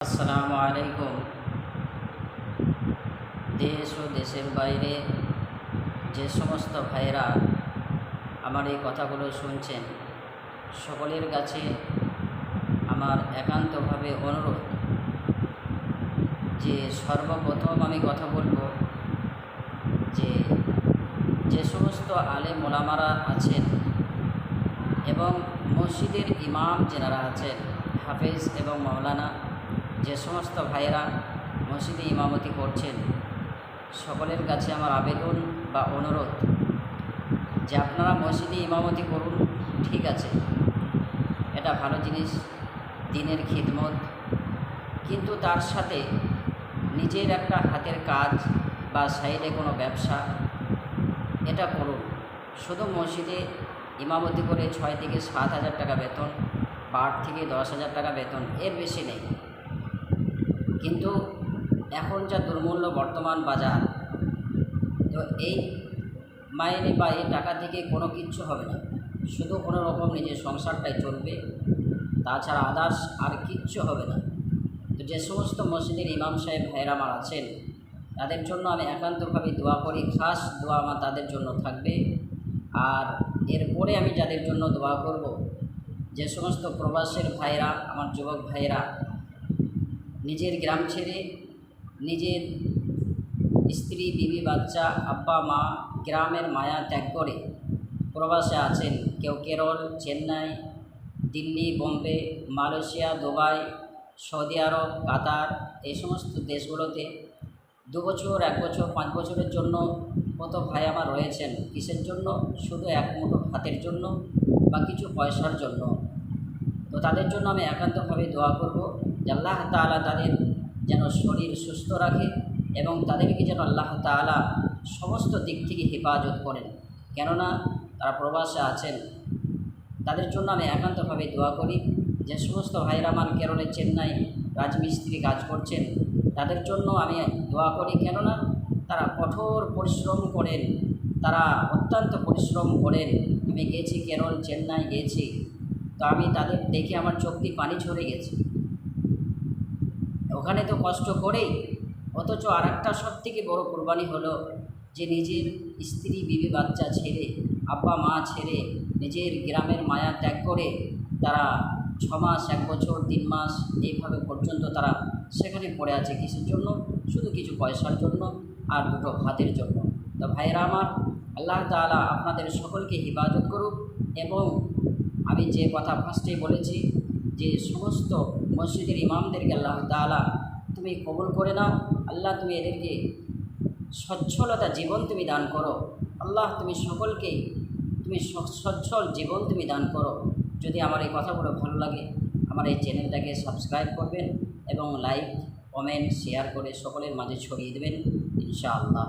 আসসালামু আলাইকুম। দেশ ও দেশের বাইরে যে সমস্ত ভাইরা আমার এই কথাগুলো শুনছেন, সকলের কাছে আমার একান্তভাবে অনুরোধ যে সর্বপ্রথম আমি কথা বলব যে যে সমস্ত আলে মোলামারা আছেন এবং মসজিদের ইমাম যেনারা আছেন, হাফেজ এবং মাওলানা যে সমস্ত ভাইয়েরা মসজিদে ইমামতি করছেন, সকলের কাছে আমার আবেদন বা অনুরোধ যে আপনারা মসজিদে ইমামতি করুন, ঠিক আছে। এটা ভালো জিনিস, দিনের খিদমত। কিন্তু তার সাথে নিজের একটা হাতের কাজ বা সাইডে কোনো ব্যবসা, এটা করুন। শুধু মসজিদে ইমামতি করে ছয় থেকে সাত হাজার টাকা বেতন, বা আট থেকে দশ হাজার টাকা বেতন, এর বেশি নেই। কিন্তু এখন যা দুর্মূল্য বর্তমান বাজার, তো এই মাইনে বা এই টাকা থেকে কোনো কিচ্ছু হবে না। শুধু কোনো রকম নিজের সংসারটাই চলবে, তাছাড়া আদার্স আর কিচ্ছু হবে না। তো যে সমস্ত মসজিদের ইমাম সাহেব ভাইয়ের আমার আছেন, তাদের জন্য আমি একান্তভাবে দোয়া করি, খাস দোয়া আমার তাদের জন্য থাকবে। আর এরপরে আমি যাদের জন্য দোয়া করব, যে সমস্ত প্রবাসের ভাইরা আমার যুবক ভাইরা নিজের গ্রাম ছেড়ে নিজের স্ত্রী, বিবি, বাচ্চা, আব্বা, মা গ্রামের মায়া ত্যাগ করে প্রবাসে আছেন। কেউ Kerala, Chennai, Delhi, Bombay, Malaysia, Dubai, Saudi Arabia, Qatar এই সমস্ত দেশগুলোতে দু বছর, এক বছর, পাঁচ বছরের জন্য কত ভাই আমার রয়েছেন, কিসের জন্য? শুধু এক মুঠো ভাতের জন্য বা কিছু পয়সার জন্য। তো তাদের জন্য আমি একান্তভাবে দোয়া করব। আল্লাহ তালা তাদের যেন শরীর সুস্থ রাখে এবং তাদেরকে যেন আল্লাহ তালা সমস্ত দিক থেকে হেফাজত করেন। কেননা তারা প্রবাসে আছেন। তাদের জন্য আমি একান্তভাবে দোয়া করি যে সমস্ত ভাইরা আমার কেরলে চেন্নাই রাজমিস্ত্রি কাজ করছেন, তাদের জন্য আমি দোয়া করি। কেননা তারা কঠোর পরিশ্রম করেন, তারা অত্যন্ত পরিশ্রম করেন। আমি গেছি কেরল, চেন্নাই গেছি। তো আমি তাদের দেখে আমার চোখ দিয়ে পানি ঝরে গেছে। ওখানে তো কষ্ট করেই। অথচ আর একটা সব থেকে বড়ো কোরবানি হলো যে নিজের স্ত্রী, বিবি, বাচ্চা ছেড়ে, আব্বা, মা ছেড়ে নিজের গ্রামের মায়া ত্যাগ করে তারা ছ মাস এক বছর, তিন মাস এইভাবে পর্যন্ত তারা সেখানে পড়ে আছে কিসের জন্য? শুধু কিছু পয়সার জন্য আর দুটো ভাতের জন্য। তো ভাইয়েরা আমার, আল্লাহ তালা আপনাদের সকলকে হিফাজত করুক এবং আমি যে কথা ফার্স্টেই বলেছি যে সমস্ত মসজিদের ইমামদেরকে আল্লাহ তালা তুমি কবুল করে নাও, আল্লাহ তুমি এদেরকে সচ্ছলতা জীবন তুমি দান করো, আল্লাহ তুমি সকলকে তুমি সচ্ছল জীবন তুমি দান করো। যদি আমার এই কথাগুলো ভালো লাগে, আমার এই চ্যানেলটাকে সাবস্ক্রাইব করবেন এবং লাইক, কমেন্ট, শেয়ার করে সকলের মাঝে ছড়িয়ে দেবেন, ইনশাআল্লাহ।